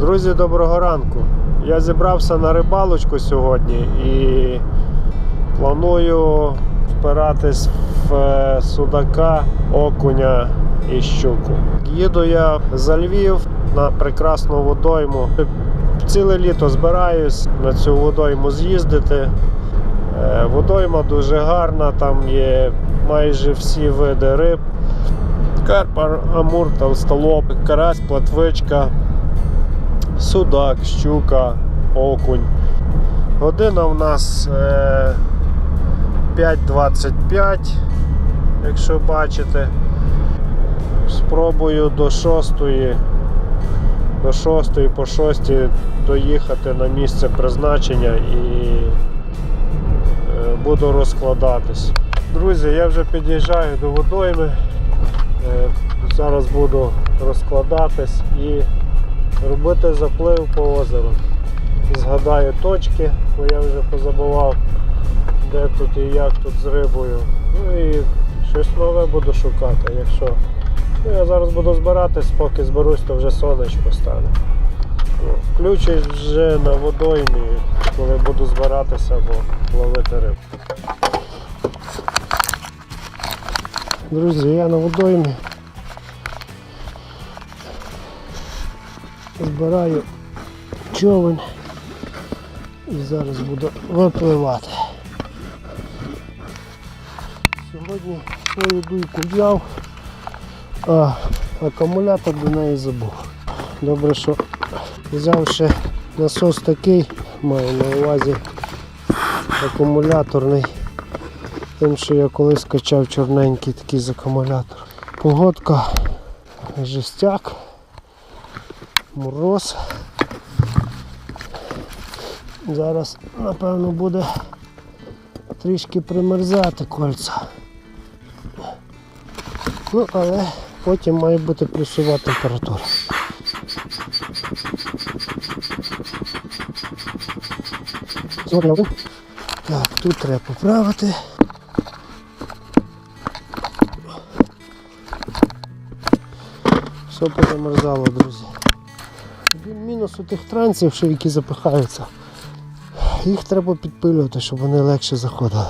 Друзі, доброго ранку. Я зібрався на рибалочку сьогодні і планую впиратись в е, судака, окуня і щуку. Їду я за Львів на прекрасну водойму. Ціле літо збираюсь на цю водойму з'їздити. Е, Водойма дуже гарна, там є майже всі види риб. Карпа, амур, толстолоб, карась, платвичка, судак, щука, окунь. Година у нас е, 5.25, якщо бачите. Спробую до 6, до 6 по 6 доїхати на місце призначення і е, буду розкладатись. Друзі, я вже під'їжджаю до водойми. Е, Зараз буду розкладатись і робити заплив по озеру. Згадаю точки, бо я вже позабував, де тут і як тут з рибою. Ну і щось нове буду шукати. Якщо ну, я зараз буду збиратись, поки зберусь, то вже сонечко стане. Включусь вже на водоймі, коли буду збиратися або ловити рибу. Друзі, я на водоймі. Збираю човен і зараз буду випливати. Сьогодні свою дуйку взяв, а акумулятор до неї забув. Добре, що взяв ще насос такий, маю на увазі акумуляторний. Тим, що я колись качав чорненький такий з акумулятор. Погодка, жестяк, мороз. Зараз, напевно, буде трішки примерзати кольця. Ну, але потім має бути плюсова температура. Так, тут треба поправити. Все позамерзало, друзі. Один мінус у тих трансів, що які запихаються. Їх треба підпилювати, щоб вони легше заходили.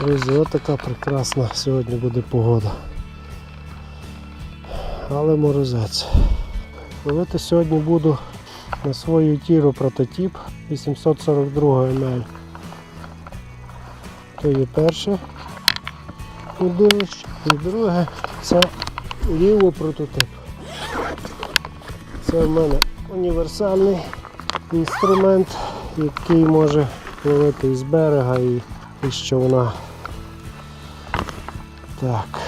Друзі, отака прекрасна сьогодні буде погода. Але морозець. Ловити сьогодні буду на свою тіру прототип 842 мл. То є перше. І друге це ліво прототип. Це в мене універсальний інструмент, який може ловити із берега і із човна. Так.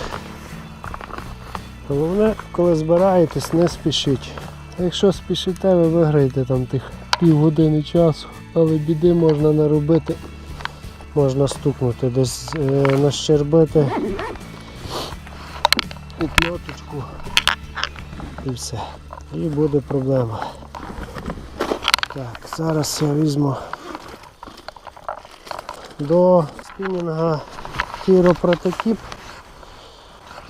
Головне, коли збираєтесь, не спішіть. Якщо спішите, ви виграєте там тих півгодини часу, але біди можна наробити, можна стукнути, десь е, нащербити пльоточку і все. І буде проблема. Так, зараз я візьму до спінінга Тіро прототип.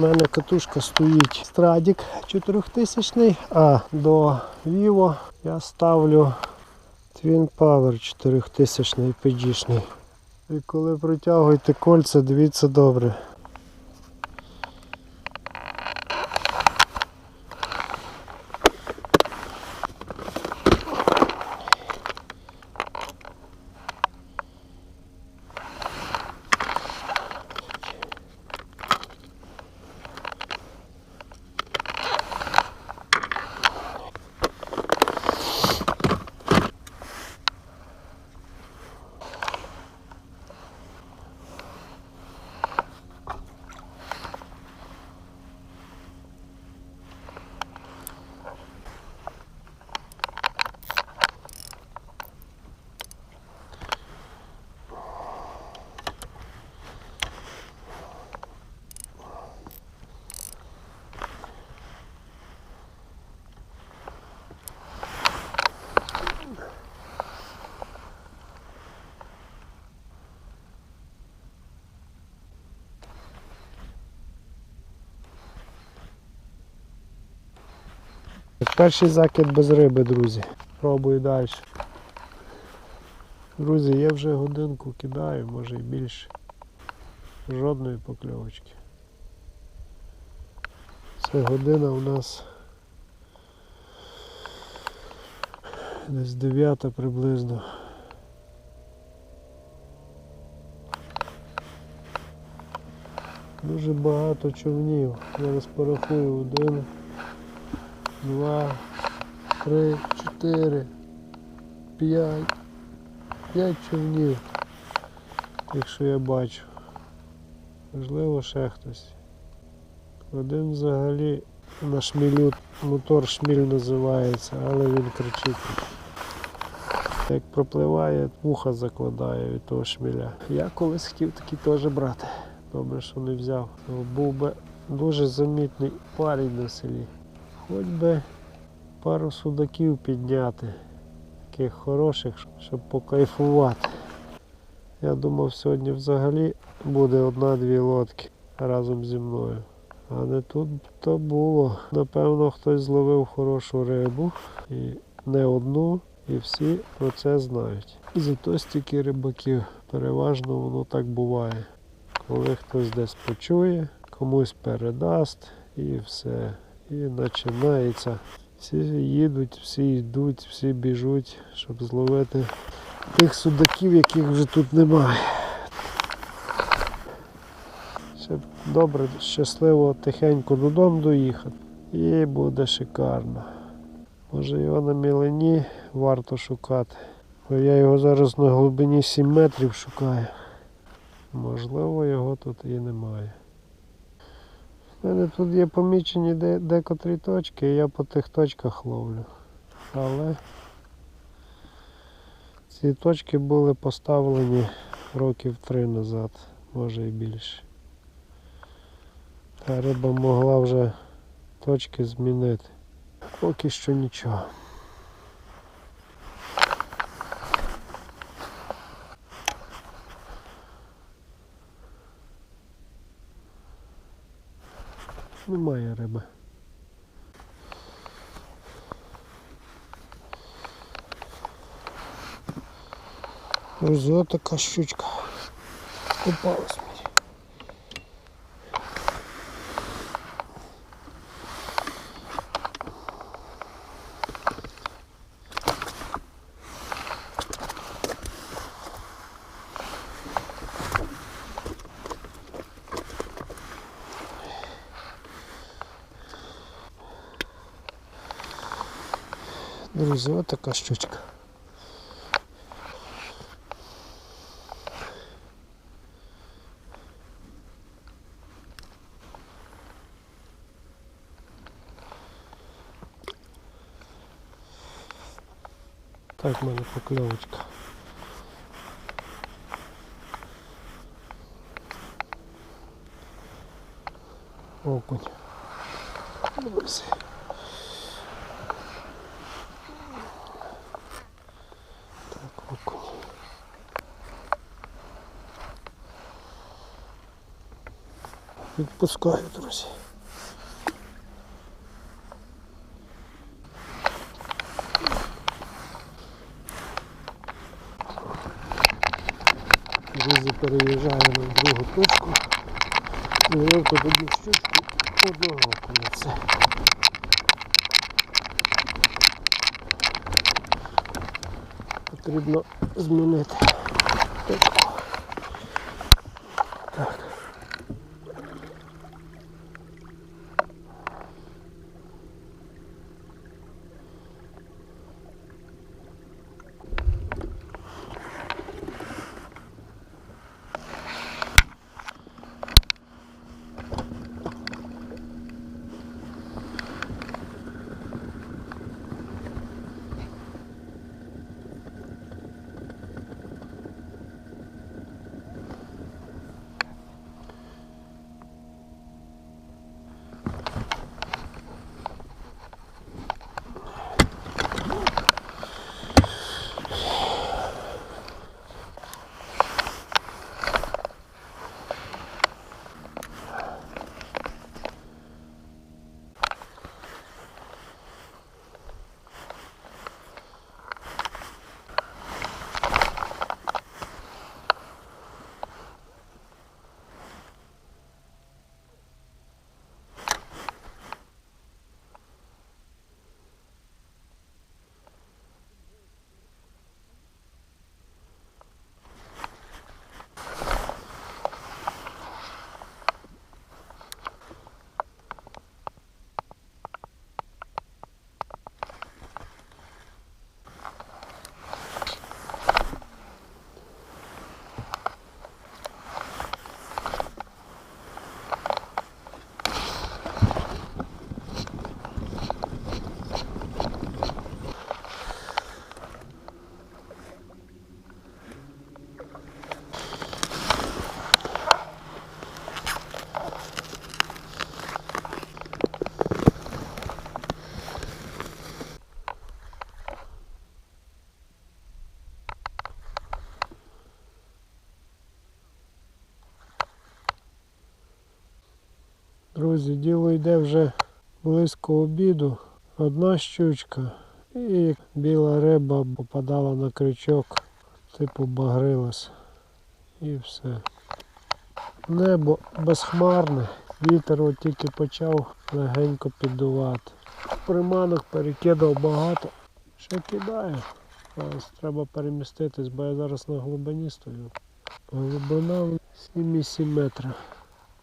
У мене катушка стоїть Страдік 4000, а до Vivo я ставлю Twin Power 4000 PG. І коли протягуєте кольця, дивіться добре. Перший закид без риби, друзі. Пробую далі. Друзі, я вже годинку кидаю, може і більше. Жодної покльовочки. Це година у нас десь 9 приблизно. Дуже багато човнів. Зараз порахую один, два, три, чотири, п'ять. П'ять човнів, якщо я бачу. Можливо, ще хтось. Один взагалі на шмілю, мотор шміль називається, але він кричить. Як пропливає, вуха закладає від того шміля. Я колись хотів такий теж брати. Добре, що не взяв. Був би дуже замітний парень на селі. Хоч би пару судаків підняти, таких хороших, щоб покайфувати. Я думав, сьогодні взагалі буде одна-дві лодки разом зі мною. А не тут то було. Напевно, хтось зловив хорошу рибу і не одну, і всі про це знають. І зато стільки рибаків. Переважно воно так буває. Коли хтось десь почує, комусь передасть і все. І починається. Всі їдуть, всі йдуть, всі біжуть, щоб зловити тих судаків, яких вже тут немає. Ще добре, щасливо, тихенько додому доїхати. І буде шикарно. Може його на мілені варто шукати. Бо я його зараз на глибині 7 метрів шукаю. Можливо, його тут і немає. У мене тут є помічені де, декотрі точки, і я по тих точках ловлю. Але ці точки були поставлені років три назад, може і більше. Та риба могла вже точки змінити. Поки що нічого. Немає риби. Ось така щучка. Попалась Друзі, от така щучка. Так в мене покльовочка. Окунь. Ось. Відпускаю, друзі. Друзі, переїжджаю на другу точку. Тут одну щучку, одного окуня. Потрібно змінити. точку. Так. Друзі, діло йде вже близько обіду. Одна щучка і біла риба попадала на крючок, типу багрилась. І все. Небо безхмарне, вітер от тільки почав легенько піддувати. Приманок перекидав багато. Ще кидаю. Зараз треба переміститись, бо я зараз на глибині стою. Глибина 7,7 метра.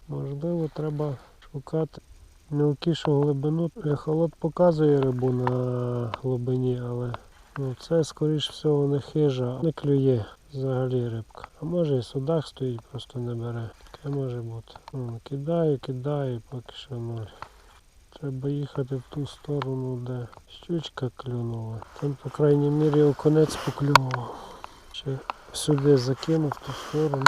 Можливо, треба шукати мілкішу глибину. Ехолот показує рибу на глибині, але ну, це скоріш всього не хижа, не клює взагалі рибка. А може і судак стоїть, просто не бере. Таке може бути. Ну, кидаю, кидаю, поки що ноль. Треба їхати в ту сторону, де щучка клюнула. Там, по крайній мірі, оконець поклював. Ще сюди закинув ту сторону.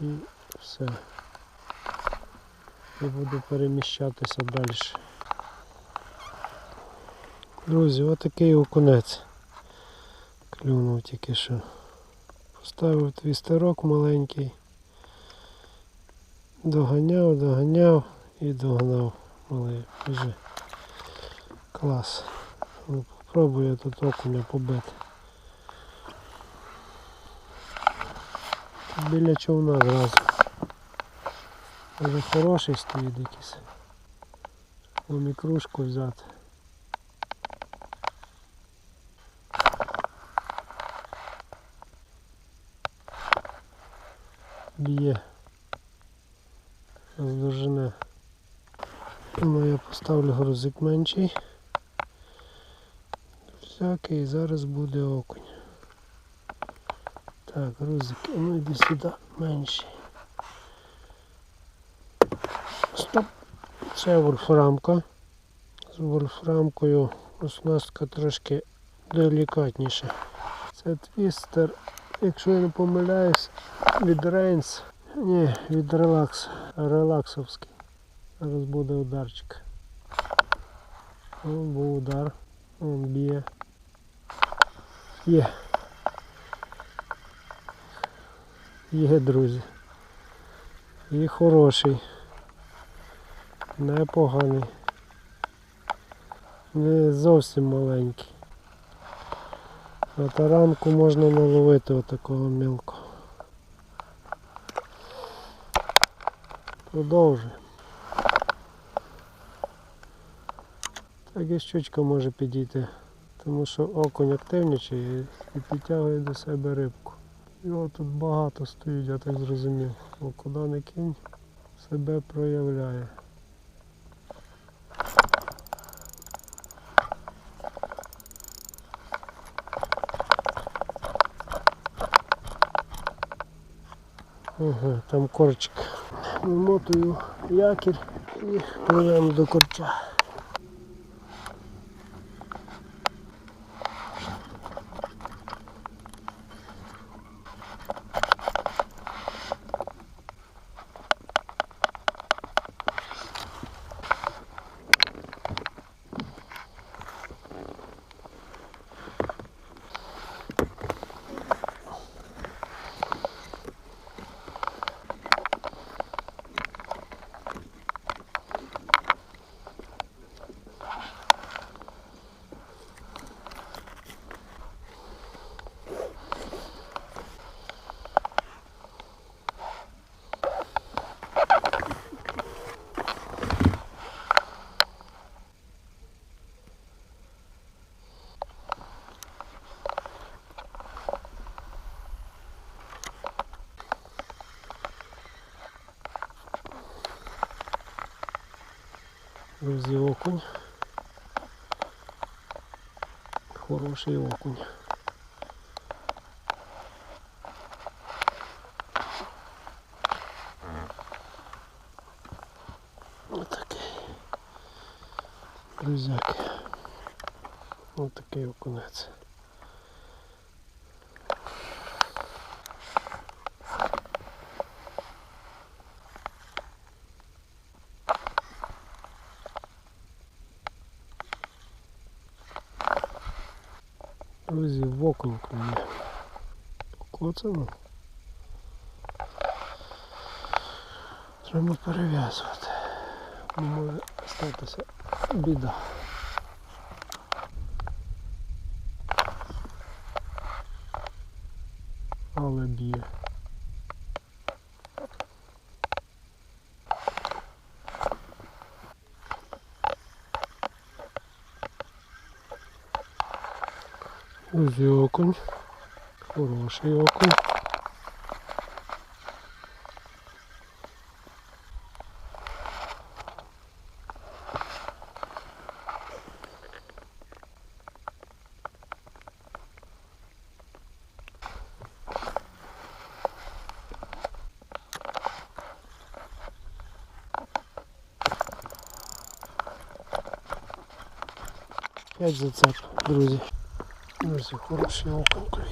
І все. І буду переміщатися далі. Друзі, отакий окунець. Клюнув тільки що. Поставив твістерок маленький. Доганяв, доганяв і догнав малий. Клас. Ну, Попробую тут окуня побити. Біля човна зразу. Може хороший стоїть якийсь. Кружку взяти. Б'є. Роздовжене. Ну я поставлю грузик менший. Всякий зараз буде окунь. Так, грузик, ну йди сюди менший. Стоп. Це вольфрамка. З вольфрамкою оснастка трошки делікатніша. Це твістер, якщо я не помиляюсь, від Рейнс. Ні, від релакс. Релаксовський. Зараз буде ударчик. О, був удар. Он б'є. Є. Є, друзі. І хороший. Непоганий. Не зовсім маленький. На таранку можна наловити отакого мілкого. Продовжуємо. Так і щучка може підійти, тому що окунь активнічає і підтягує до себе рибку. Його тут багато стоїть, я так зрозумів. Бо куди не кинь, себе проявляє. Ага, там корчик. Вимотую якір і пливемо до корча. Друзі, окунь. Хороший окунь. Отакий. Друзяки. Отакий окунець. окунок мені покоцано. Треба перев'язувати. Не може статися біда. Але б'є. Ось окунь. Хороший окунь. П'ять зацеп, друзі. Хороший окунь клює.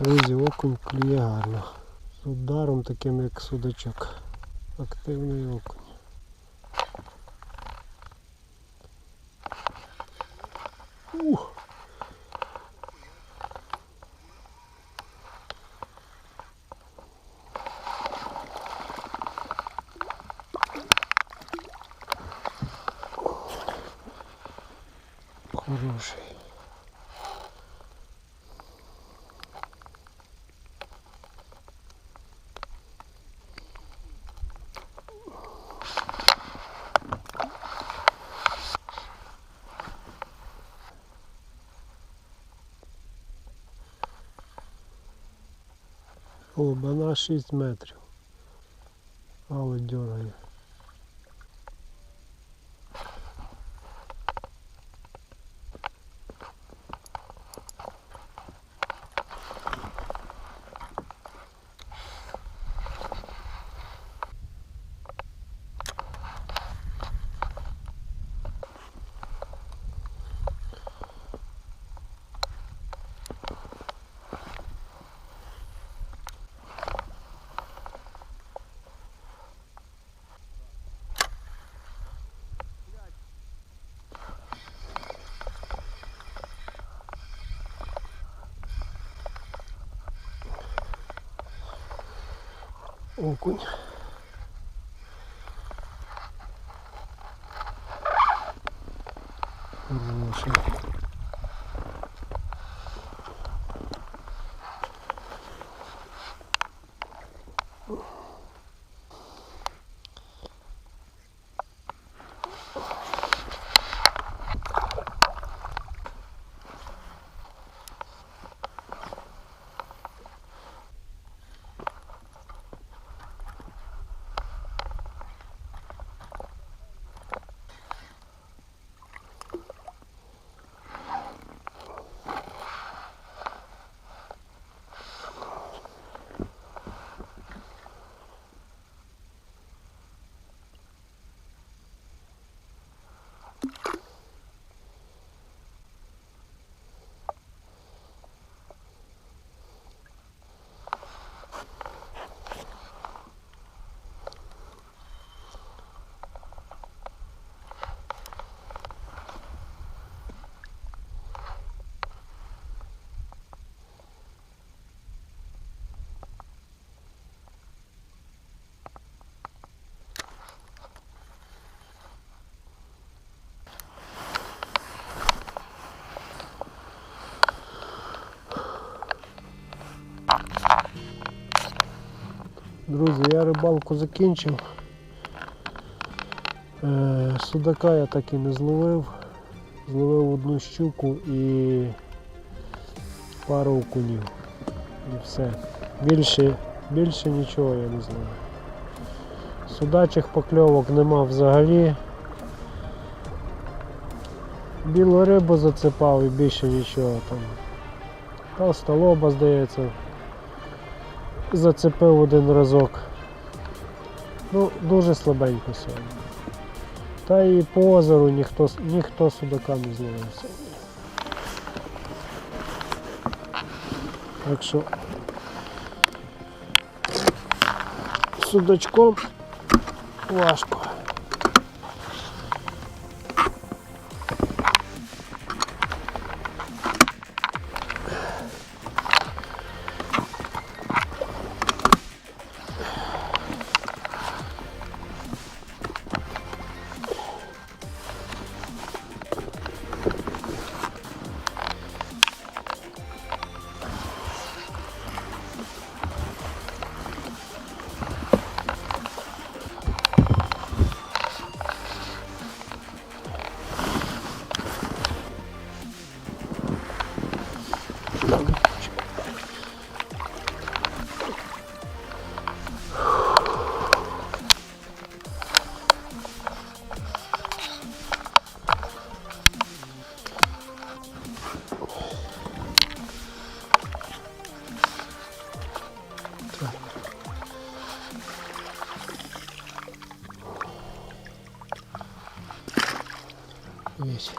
Друзі, окунь клює гарно. З ударом таким як судачок. Активний окунь. Хороший. Глибина 6 метрів. Але дьоргає. Окунь. Хороший. Друзі, я рибалку закінчив. Е, Судака я так і не зловив. Зловив одну щуку і пару окунів. І все. Більше, більше нічого я не зловив. Судачих покльовок нема взагалі. Білу рибу зацепав і більше нічого там. Толстолоба, здається, зацепив один разок. Ну, Дуже слабенько сьогодні. Та і по озеру ніхто ніхто судака не зловив. Так що судачком важко. Весь.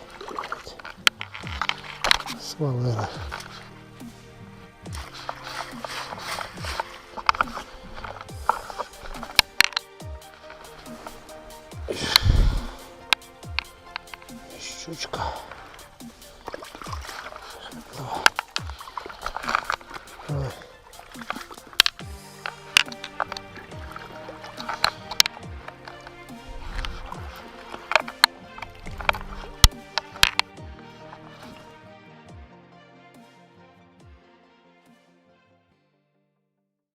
Свалила.